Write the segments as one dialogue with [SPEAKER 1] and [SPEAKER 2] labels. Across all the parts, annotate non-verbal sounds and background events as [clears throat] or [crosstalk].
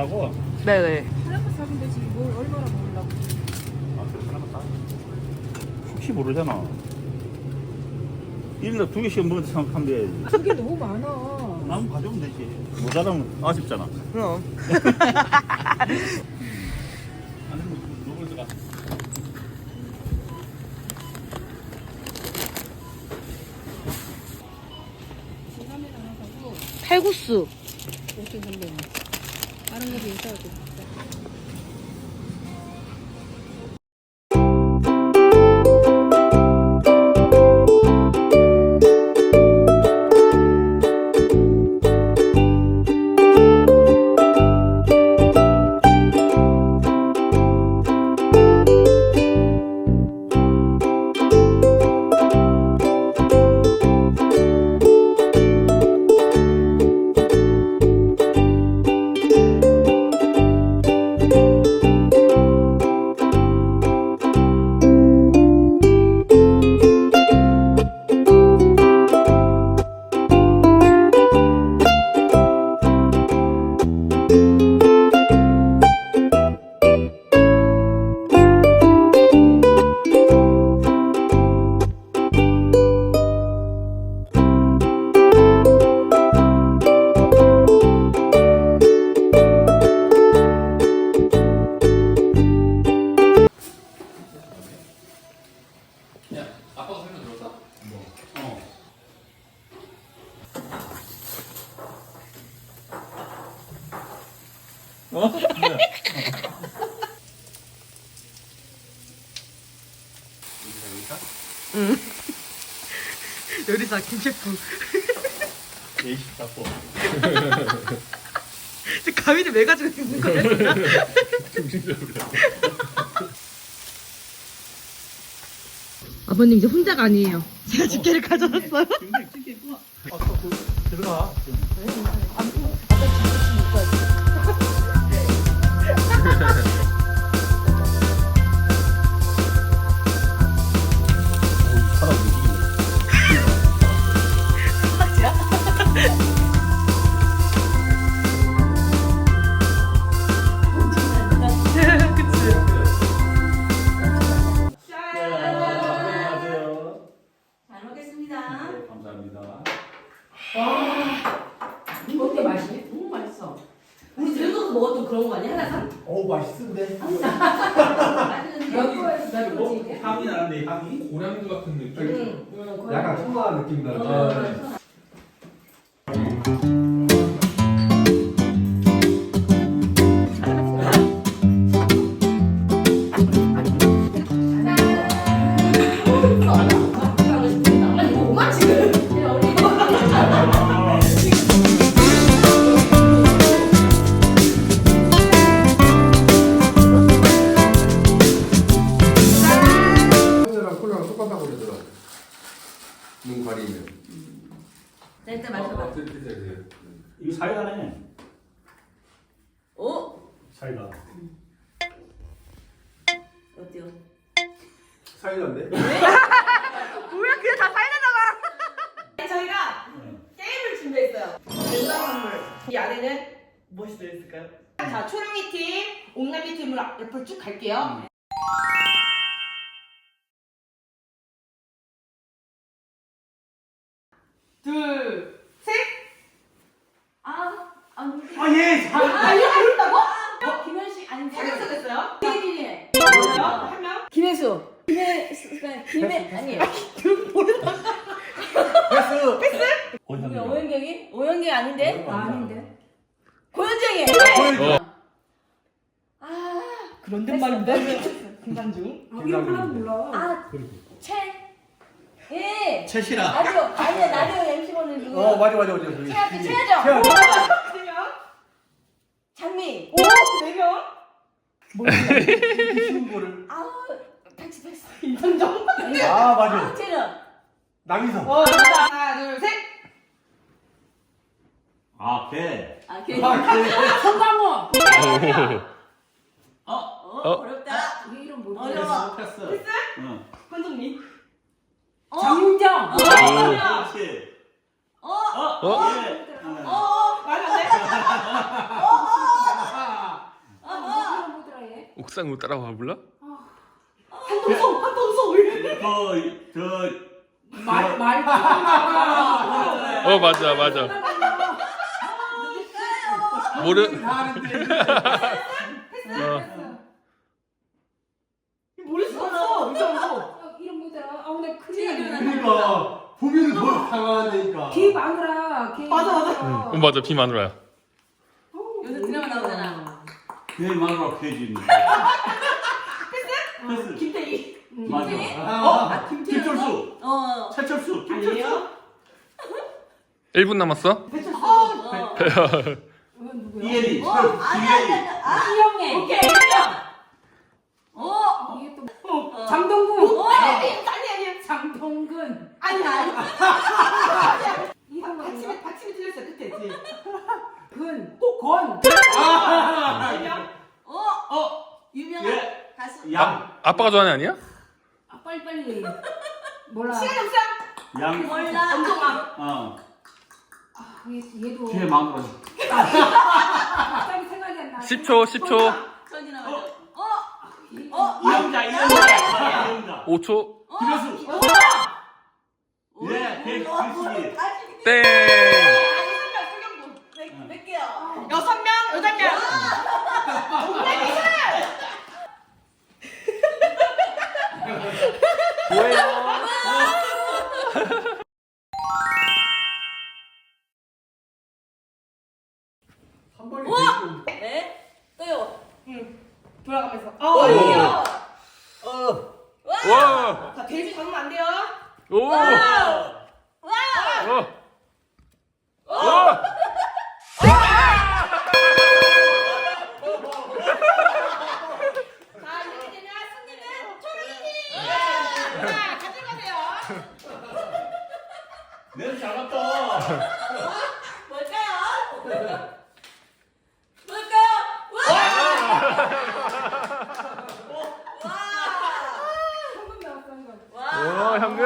[SPEAKER 1] 싸다고?
[SPEAKER 2] 네네.
[SPEAKER 3] 하나만 사면 되지. 뭘 얼마나 먹으려고.
[SPEAKER 1] 아, 그래, 하나만 싸. 혹시 모르잖아. 일일날 두 개씩 먹는다 생각하면 돼야지.
[SPEAKER 3] 그게 너무 많아.
[SPEAKER 1] 나무 가져오면 되지. 모자라면 아쉽잖아.
[SPEAKER 2] 그럼.
[SPEAKER 1] 아니,
[SPEAKER 2] 칼국수. 아버님 이제 혼자가 아니에요. 제가 집게를 가져왔어요.
[SPEAKER 1] 들어가. 사
[SPEAKER 4] 약간 청아한 느낌 나죠
[SPEAKER 5] 어, 저희가 게임을 준비했어요. 랜덤 선물. 이 안에는 무엇이 들어있을까요? 자, 초롱이 팀, 옥남이 팀으로 옆으로 쭉 갈게요. 둘, 셋. 아, 안 모르겠
[SPEAKER 1] 아, 예!
[SPEAKER 5] 아, 이거 모른다고? 어, 김현식 아닌데? 사격서 됐어요? 김혜진이. 뭐요? 한 명? 김혜수. 김혜, 김혜, 아니. 뭐야, 오현경이? 오현경이 아닌데? 아, 아닌데? 고현정이! 아, 그런데 말인데? 김상중.
[SPEAKER 4] 김상중
[SPEAKER 3] 몰라.
[SPEAKER 5] 아, 최. 예.
[SPEAKER 4] 채시라
[SPEAKER 5] 아니요, 아니요, 나는 MC 보는 중.
[SPEAKER 4] 어 맞아 맞아 맞아 저기
[SPEAKER 5] 최하지, 최하정.
[SPEAKER 4] 최하정.
[SPEAKER 5] 세 명. 장미. 오, 네 명. [laughs]
[SPEAKER 4] 쉬운 거를
[SPEAKER 5] 아우, 백스, 백스. 임상정.
[SPEAKER 4] 아 맞아
[SPEAKER 5] 최는.
[SPEAKER 4] 남희성
[SPEAKER 5] 어, 하나, 하나, 둘, 셋.
[SPEAKER 1] 아, 배.
[SPEAKER 5] 아, 걔.
[SPEAKER 3] 송강호. [laughs]
[SPEAKER 5] 어, 어렵다.
[SPEAKER 3] 이 이름 모르
[SPEAKER 5] 어려워.
[SPEAKER 1] 패스. 응.
[SPEAKER 5] 권정민. 어.
[SPEAKER 3] 장윤정.
[SPEAKER 5] 어, 어려워.
[SPEAKER 1] 그렇지.
[SPEAKER 5] 어,
[SPEAKER 1] 어? 예.
[SPEAKER 5] 어, 말안 돼. 어, 어.
[SPEAKER 6] 옥상으로 따라와 불러?
[SPEAKER 2] 한동성 한동성
[SPEAKER 1] 저저
[SPEAKER 3] 말, 말.
[SPEAKER 6] 어 맞아 맞아. 모르. [laughs] 어.
[SPEAKER 2] 이상한
[SPEAKER 3] 어, 뭐더라? 아, 나 큰일 났네.
[SPEAKER 4] 그러니까 보면은 더 당황하니까.
[SPEAKER 3] 개 마누라. 개
[SPEAKER 2] 맞아, 맞아.
[SPEAKER 6] 어 맞아 비 마누라야.
[SPEAKER 2] 요새 드라마 나오잖아
[SPEAKER 1] 개 마누라 개지. 패스.
[SPEAKER 2] 김태희
[SPEAKER 1] 맞아.
[SPEAKER 4] 아,
[SPEAKER 1] 김철수.
[SPEAKER 2] 어
[SPEAKER 1] 최철수.
[SPEAKER 2] 아니에요
[SPEAKER 6] 1분 남았어?
[SPEAKER 2] 배철수
[SPEAKER 3] 어, 누구야?
[SPEAKER 1] 이혜리.
[SPEAKER 2] 어 아니 아니 아니 아
[SPEAKER 3] 이영애.
[SPEAKER 2] 오케이 인정
[SPEAKER 3] 어, 이게 또 장동근.
[SPEAKER 2] 어 아니 아니 아니
[SPEAKER 3] 장동근.
[SPEAKER 2] 아니 아니
[SPEAKER 3] 거
[SPEAKER 2] 받침이 받침이 틀렸어 끝에
[SPEAKER 3] 근. 건.
[SPEAKER 2] 유명 어 유명한
[SPEAKER 1] 예.
[SPEAKER 2] 가수
[SPEAKER 1] 양.
[SPEAKER 6] 아빠가 좋아하는 애 아니야?
[SPEAKER 3] 아, 빨리빨리. [laughs] 몰라.
[SPEAKER 2] 시간 없어
[SPEAKER 1] 양.
[SPEAKER 2] 몰라 엄정아
[SPEAKER 1] 어.
[SPEAKER 3] 아, 얘- 얘도.
[SPEAKER 1] 개 마누라.
[SPEAKER 3] 갑자기 생각이 안 나.
[SPEAKER 6] 10초 10초
[SPEAKER 2] 전이 나와요
[SPEAKER 3] 어?
[SPEAKER 1] 이영자. 이영자. 이영자.
[SPEAKER 6] 5초
[SPEAKER 1] 김혜수.
[SPEAKER 2] 어
[SPEAKER 1] 예. 개 글씨.
[SPEAKER 6] 땡.
[SPEAKER 2] 몇 개야? 여섯 명, 여덟 명.
[SPEAKER 4] 한 번에 대충.
[SPEAKER 2] 네, 또요. 응. 돌아가면서.
[SPEAKER 4] 오.
[SPEAKER 2] 어.
[SPEAKER 4] 어.
[SPEAKER 6] 와.
[SPEAKER 2] 자, 돼지 잡으면 안 돼요.
[SPEAKER 6] 오.
[SPEAKER 2] 와.
[SPEAKER 6] 와. 와.
[SPEAKER 2] 자, 이렇게 되면 승리는 초롱이님. 자, 가져가세요.
[SPEAKER 1] 내가 잘갔다.
[SPEAKER 2] 뭘까요? 뭘까요? 와! 와!
[SPEAKER 3] 현금 나왔어, 현금.
[SPEAKER 6] 와 현금.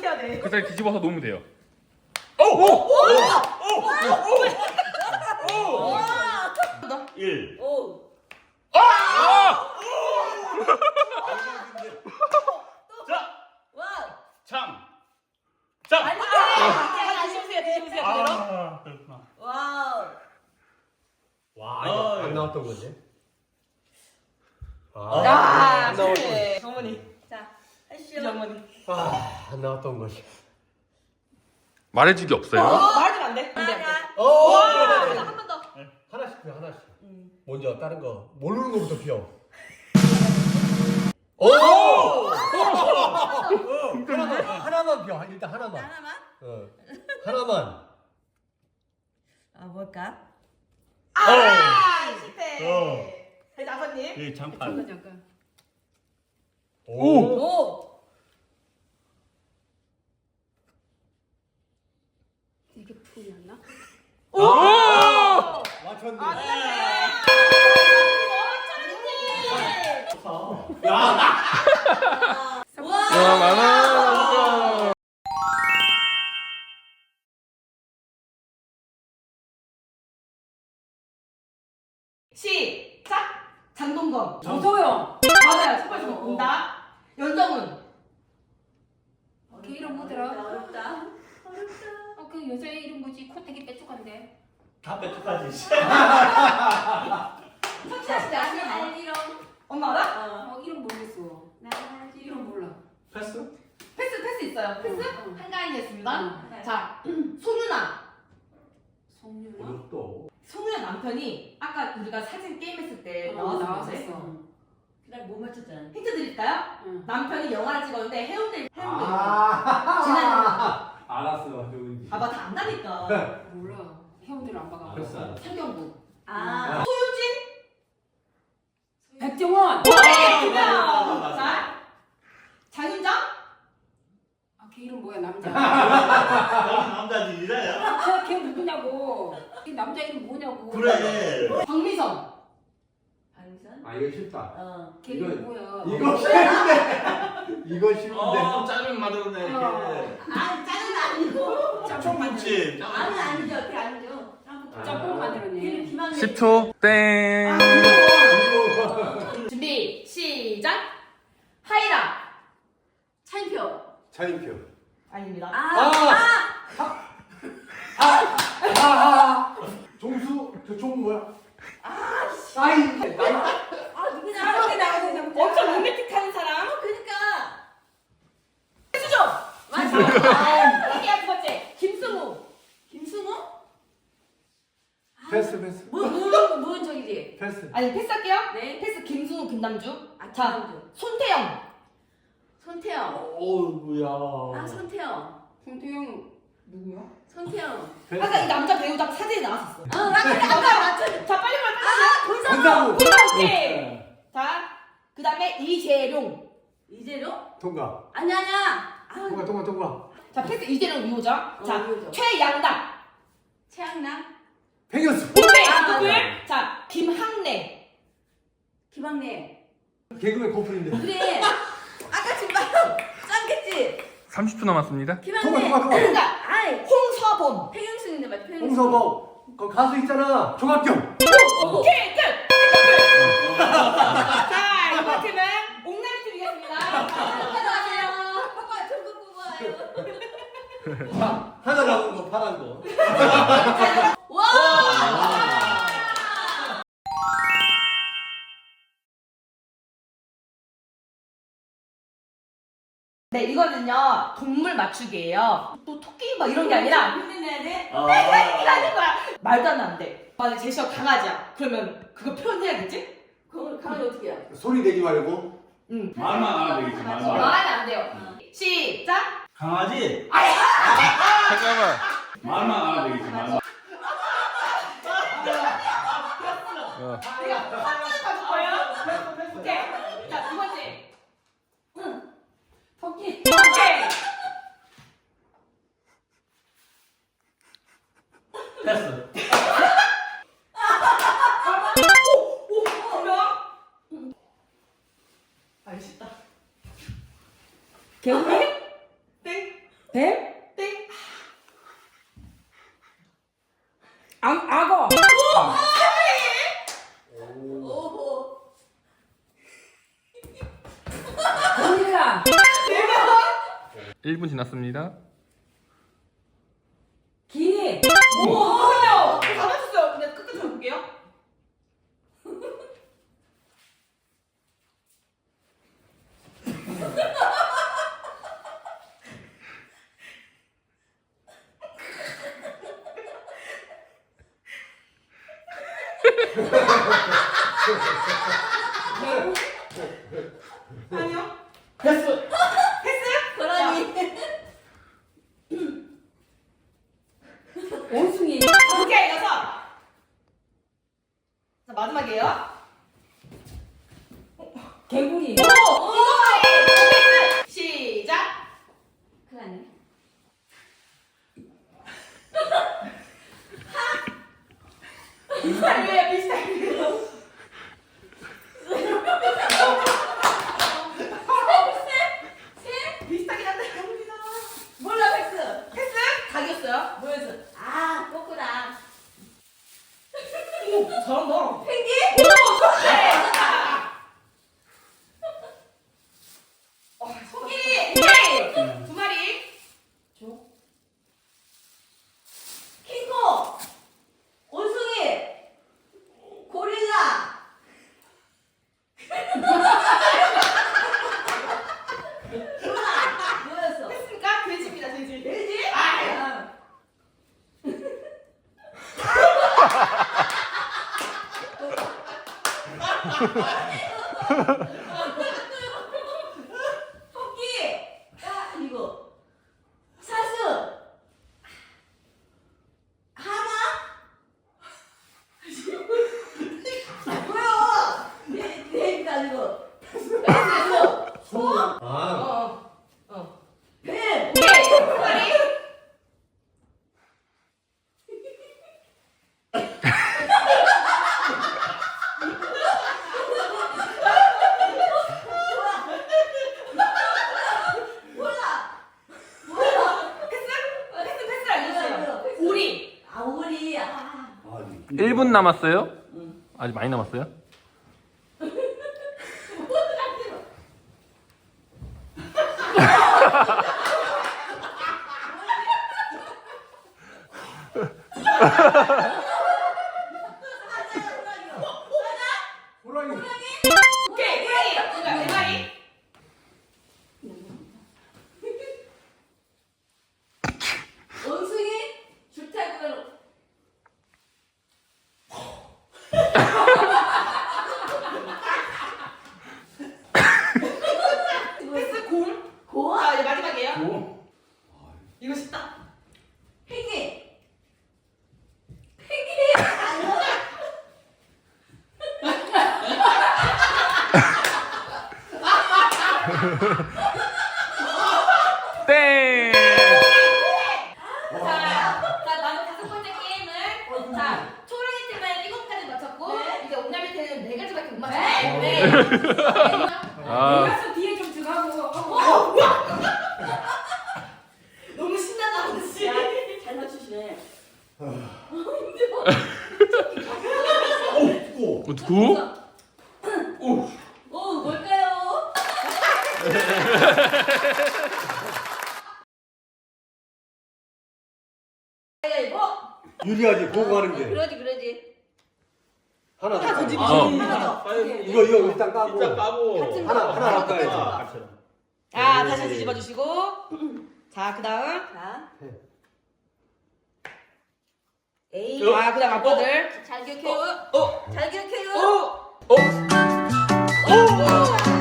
[SPEAKER 2] 해야 돼.
[SPEAKER 6] 그 자리 뒤집어서 놓으면 돼요.
[SPEAKER 1] 일.
[SPEAKER 2] 오.
[SPEAKER 1] 자.
[SPEAKER 2] 와!
[SPEAKER 1] 참. 자.
[SPEAKER 2] 아니, 아니, 뒤집으세요, 뒤집으세요, 그대로.
[SPEAKER 1] 아, 그렇구나.
[SPEAKER 2] 와우.
[SPEAKER 4] 와,
[SPEAKER 1] 어,
[SPEAKER 4] 이거
[SPEAKER 1] 예.
[SPEAKER 4] 안 나왔던 건데.
[SPEAKER 1] 아.
[SPEAKER 4] 아,
[SPEAKER 2] 야,
[SPEAKER 4] 안 나왔던
[SPEAKER 2] 그래. 어머니. 자, 하시죠. 이제 어머니.
[SPEAKER 4] 아, 안 나왔던 거지.
[SPEAKER 6] 말해주기 없어요.
[SPEAKER 2] 말하면 안 돼. 안 돼, 안 돼.
[SPEAKER 4] 어,
[SPEAKER 2] 한번 더.
[SPEAKER 4] 하나씩 피워, 하나씩. 먼저 다른 거 모르는 거부터 피워. [laughs] 오! 하나만, 하나만 피워. 일단 하나만.
[SPEAKER 2] 하나만.
[SPEAKER 4] 어. 하나만.
[SPEAKER 2] 아, 뭘까?
[SPEAKER 4] 어.
[SPEAKER 2] 아, 실패.
[SPEAKER 1] 어.
[SPEAKER 2] 네, 아버님.
[SPEAKER 1] 이 장판.
[SPEAKER 3] 잠깐, 잠깐.
[SPEAKER 4] 오!
[SPEAKER 2] 오.
[SPEAKER 3] 이게 풀이었나?
[SPEAKER 4] 아! 맞췄네.
[SPEAKER 6] 와 많아.
[SPEAKER 2] 시작. 장동건.
[SPEAKER 3] 정소영.
[SPEAKER 2] 맞아요. 첫 번째 본다. 연정훈.
[SPEAKER 3] 걔 이름 뭐더라?
[SPEAKER 2] 어렵다.
[SPEAKER 3] 어, 그 여자 이름 뭐지? 코 되게 빼쭉한데.
[SPEAKER 1] 다 뺏어가지.
[SPEAKER 2] 성취하시지 않으면 이름. 엄마 알아?
[SPEAKER 3] 어, 이름 모르겠어. 이름 몰라.
[SPEAKER 4] 패스?
[SPEAKER 2] 패스 패스 있어요. 패스
[SPEAKER 3] 응.
[SPEAKER 2] 한가인이었습니다.
[SPEAKER 3] 응.
[SPEAKER 2] 자, 송윤아.
[SPEAKER 3] 송유나?
[SPEAKER 4] 어렵다.
[SPEAKER 2] 송윤아 남편이 아까 우리가 사진 게임 했을 때
[SPEAKER 3] 어,
[SPEAKER 2] 나왔었는데
[SPEAKER 3] 나왔었어.
[SPEAKER 2] 그날 뭐 맞췄잖아. 힌트 드릴까요?
[SPEAKER 3] 응.
[SPEAKER 2] 남편이 영화를 찍었는데 해운대 해운대.
[SPEAKER 4] 아,
[SPEAKER 2] 지나가는
[SPEAKER 4] 알았어,
[SPEAKER 2] 아마 다 안다니까.
[SPEAKER 3] 몰라. 해운대를 안 봐가.
[SPEAKER 4] 알았어.
[SPEAKER 2] 설경구.
[SPEAKER 4] 아.
[SPEAKER 2] 소유진.
[SPEAKER 3] 백종원.
[SPEAKER 2] 네, 두 명.
[SPEAKER 1] 맞아.
[SPEAKER 2] 자, 장윤정.
[SPEAKER 3] 아, 걔 이름 뭐야 남자. [laughs]
[SPEAKER 1] 남자지 이래야.
[SPEAKER 3] 걔, 걔 누구냐고. 걔 남자 이름 뭐냐고.
[SPEAKER 1] 그래.
[SPEAKER 2] 박미선.
[SPEAKER 3] 박미선?
[SPEAKER 4] 아 이거 쉽다.
[SPEAKER 2] 어.
[SPEAKER 3] 걔
[SPEAKER 4] 이건-
[SPEAKER 3] 뭐야?
[SPEAKER 4] 이거 쉽네. 이거 쉽은데.
[SPEAKER 1] 어 짜증 만들었네 이렇게.
[SPEAKER 2] 아 짜증 아니고.
[SPEAKER 3] 짬뽕 만들.
[SPEAKER 1] 찜.
[SPEAKER 2] 아니 아니죠. 그게 아니죠.
[SPEAKER 4] 아.
[SPEAKER 3] 짬뽕 만들었네.
[SPEAKER 2] 김한대.
[SPEAKER 6] 10초 땡.
[SPEAKER 2] 준비 시작. 하이라. 차인표.
[SPEAKER 4] 차인표.
[SPEAKER 2] 아닙니다.
[SPEAKER 4] 아. 아. 아. 종수 저종 뭐야? 아. 아이.
[SPEAKER 2] 아 누구냐? 나가세 나가세 엄청 로맨틱한 사람. 그러니까. 수죠. 맞아. 아, 이게 두 번째. 김승우. 김승우?
[SPEAKER 4] 패스 패스
[SPEAKER 2] 뭐뭐 뭐 저기지?
[SPEAKER 4] 패스.
[SPEAKER 2] 아니 패스할게요.
[SPEAKER 5] 네.
[SPEAKER 2] 패스 김승우 김남주.
[SPEAKER 5] 아,
[SPEAKER 2] 자
[SPEAKER 5] 김남주.
[SPEAKER 2] 손태영.
[SPEAKER 5] 손태영.
[SPEAKER 4] 어우야.
[SPEAKER 5] 아, 손태영.
[SPEAKER 3] 송태영 누구야?
[SPEAKER 5] 손태영.
[SPEAKER 2] 아까 이 남자 배우자 사진에 나왔었어.
[SPEAKER 5] 어, 아까 아까 맞췄.
[SPEAKER 2] 자 빨리 빨리 빨리.
[SPEAKER 5] 아, 권상우.
[SPEAKER 4] 권상우.
[SPEAKER 2] 오케이. 자 그 다음에 이재룡.
[SPEAKER 5] 이재룡?
[SPEAKER 4] 통과.
[SPEAKER 5] 아니 아니야. 아,
[SPEAKER 4] 통과 통과 통과.
[SPEAKER 2] 자 패스 이재룡 위호자.
[SPEAKER 5] 어,
[SPEAKER 2] 자
[SPEAKER 5] 위호자.
[SPEAKER 2] 최양락.
[SPEAKER 5] 최양락.
[SPEAKER 4] 팽현수.
[SPEAKER 2] 오케이
[SPEAKER 5] 아,
[SPEAKER 2] 누굴?
[SPEAKER 5] 맞아.
[SPEAKER 2] 자 김학래.
[SPEAKER 5] 김학래.
[SPEAKER 4] 개그맨 커플인데.
[SPEAKER 5] 그래. [laughs] 아까 지금 바로 짱겠지.
[SPEAKER 6] 30초 남았습니다.
[SPEAKER 4] 통과.
[SPEAKER 2] 그러니까
[SPEAKER 5] 아이.
[SPEAKER 2] 홍서범.
[SPEAKER 5] 팽영순인데 맞 팽영순.
[SPEAKER 4] 홍서범. 그 가수 있잖아. 조각경.
[SPEAKER 2] 오케이 끝. 자 이번 팀은 옥남이 팀이겠습니다.
[SPEAKER 5] 안녕하세요. 오빠 전국 뽑아요.
[SPEAKER 4] 자, 하나 남은 거 파란 거.
[SPEAKER 2] 맞추기예요. 또 토끼 막 이런 게 아니라
[SPEAKER 5] 힘내야 돼.
[SPEAKER 2] 하는 거야. 말도 안 돼. 만약 제시어 강아지야. 그러면 그거 표현해야겠지?
[SPEAKER 5] 그걸 가면 어떻게 해?
[SPEAKER 4] 소리 내지 말고.
[SPEAKER 2] 응.
[SPEAKER 1] 말만 안 하면 되겠지 말만.
[SPEAKER 2] 말하면 안 돼요. 시작.
[SPEAKER 1] 강아지.
[SPEAKER 6] 잠깐만.
[SPEAKER 1] 말만 안 하면 되겠지 말만. 패
[SPEAKER 2] 아니요.
[SPEAKER 1] 패스.
[SPEAKER 2] 오, 잘한다.
[SPEAKER 5] 펭귄?
[SPEAKER 2] 오, 좋네.
[SPEAKER 5] 코끼리.
[SPEAKER 2] 오케이. 두 마리.
[SPEAKER 5] 킹코. 원숭이. 고릴라. 몰라. 뭐였어?
[SPEAKER 2] 했습니까? 돼지입니다, 돼지.
[SPEAKER 5] 돼지?
[SPEAKER 2] 아,
[SPEAKER 5] 토끼. 아, 이거. 사슴. 하마? 뭐야? 내, 내가 아니고. 소?
[SPEAKER 4] 아.
[SPEAKER 2] 어, 어.
[SPEAKER 5] 뱀.
[SPEAKER 2] 오케이. 두 마리.
[SPEAKER 6] 1분 남았어요? 아직 많이 남았어요?
[SPEAKER 4] 호랑이. [laughs]
[SPEAKER 2] 오케이 호랑이
[SPEAKER 5] 주택으로
[SPEAKER 2] 패스 곰
[SPEAKER 5] 고아
[SPEAKER 2] 자 이제 마지막이에요 이거 쉽다
[SPEAKER 5] 팽이
[SPEAKER 6] 땡!
[SPEAKER 3] 자, 자, 나는 다섯 번째 게임을 자 초롱이 팀은 일곱 가지 맞췄고 이제 옥남이 팀은 네 가지밖에 못 맞췄어. 네.
[SPEAKER 6] 아,
[SPEAKER 3] 가서 뒤에 좀 주가고.
[SPEAKER 2] 너무 신나다 아저씨
[SPEAKER 5] 잘 맞추시네
[SPEAKER 4] 오.
[SPEAKER 6] 어떡구?
[SPEAKER 5] 오 뭘까요?
[SPEAKER 2] 가위바위보
[SPEAKER 4] 유리하지 보고 하는 게.
[SPEAKER 5] 그러지 그러지
[SPEAKER 4] 하나 더.
[SPEAKER 2] 더 지금
[SPEAKER 6] 어.
[SPEAKER 2] 하나 더
[SPEAKER 4] 이거 이거 일단 까고.
[SPEAKER 1] 까고.
[SPEAKER 4] 하나 하나
[SPEAKER 2] 하나
[SPEAKER 4] 할까요?
[SPEAKER 2] 더아 다시 뒤집어 주시고. [clears throat] 자 그다음.
[SPEAKER 5] 자.
[SPEAKER 2] A 아 그다음 아빠들.
[SPEAKER 5] 잘 기억해요.
[SPEAKER 2] 어
[SPEAKER 5] 잘 기억해요.
[SPEAKER 2] 어.
[SPEAKER 4] 이거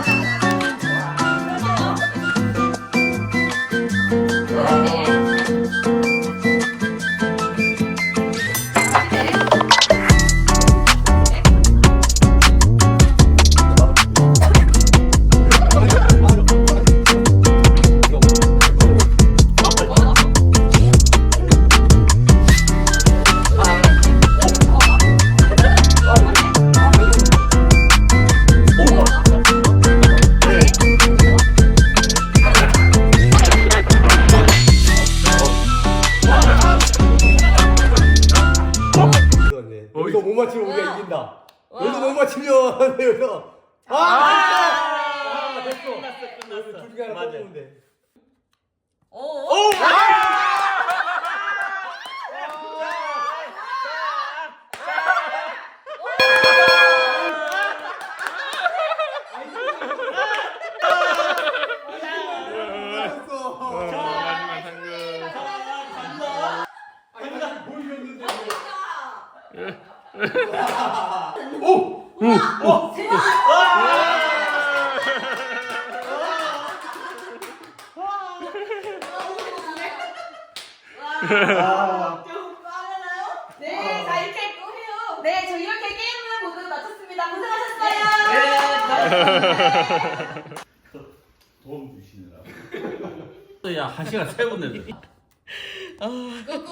[SPEAKER 5] 내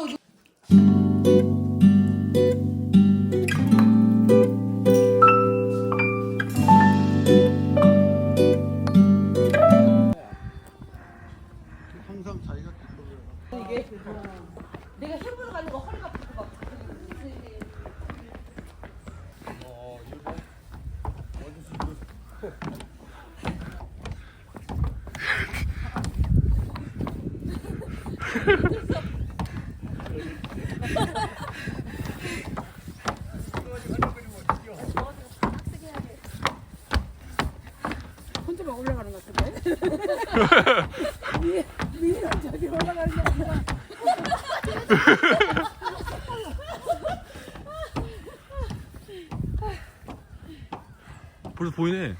[SPEAKER 6] 보이네.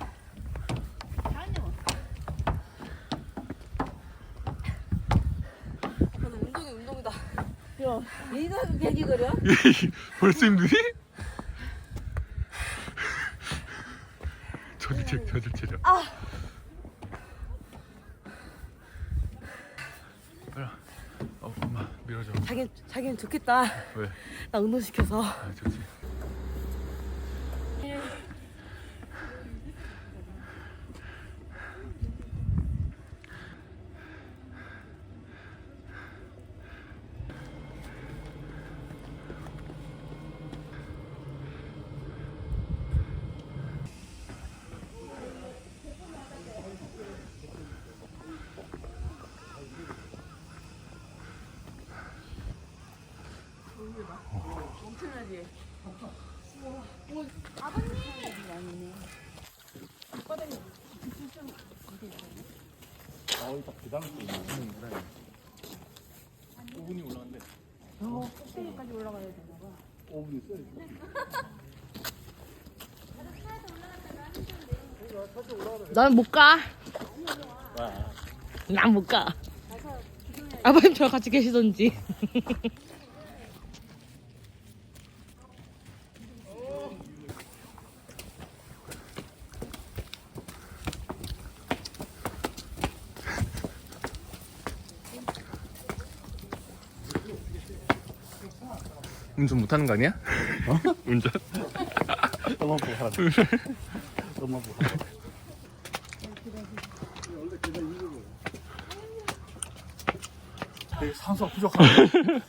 [SPEAKER 5] 운동이 운동이다 야 이거 괜히 그려? [laughs]
[SPEAKER 6] 벌써 힘드니? 저기 제 저들 체력. 아. 어, 엄마 밀어줘.
[SPEAKER 7] 자기 자기는 좋겠다.
[SPEAKER 6] 왜?
[SPEAKER 7] 나 운동 시켜서.
[SPEAKER 6] 아, 좋지.
[SPEAKER 7] 난못 가. 난 못 가. 아버님 저랑 같이 계시던지. [laughs]
[SPEAKER 6] 운전 못하는 거 아니야? 어? [laughs] 운전?
[SPEAKER 1] 너만 보고 하라. 너만. 되게 산소가 부족하네. [laughs]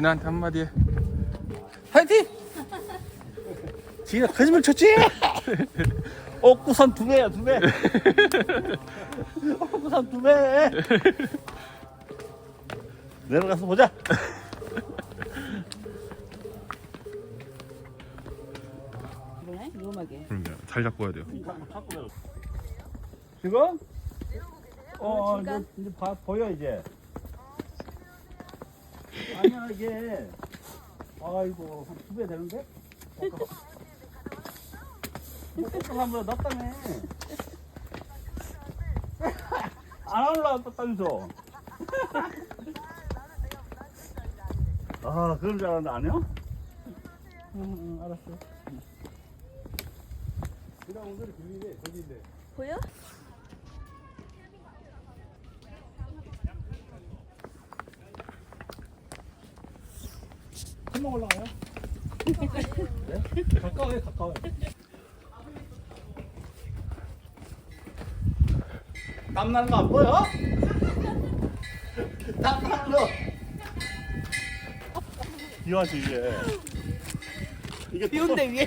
[SPEAKER 6] 디나한테 한마디 해.
[SPEAKER 1] 화이팅! [laughs] 지가 거짓말 쳤지? [laughs] 옥구선 두 배야, 두 배. [laughs] 옥구선 두 배. 내려가서 보자.
[SPEAKER 5] 위험하게.
[SPEAKER 6] 그럼요. 잘 잡고 해야 돼요.
[SPEAKER 1] 지금? 어, 어 이제, 이제 봐, 보여, 이제. 아니야, 이게. 아이고, 한 두 배 되는데? 한보다 낫다며. 안 올라왔다면서. 아, 그런 줄 알았는데 안 해요? 응, 응, 알았어. 그냥 오늘 빌리네, 저기인데.
[SPEAKER 5] 보여?
[SPEAKER 1] 금방 올라가요? 네? 가까워요, 가까워요. 땀나는 거 안 보여? 땀나는 거. 이거 하지, 이게. 이게
[SPEAKER 7] 비 온대 위에.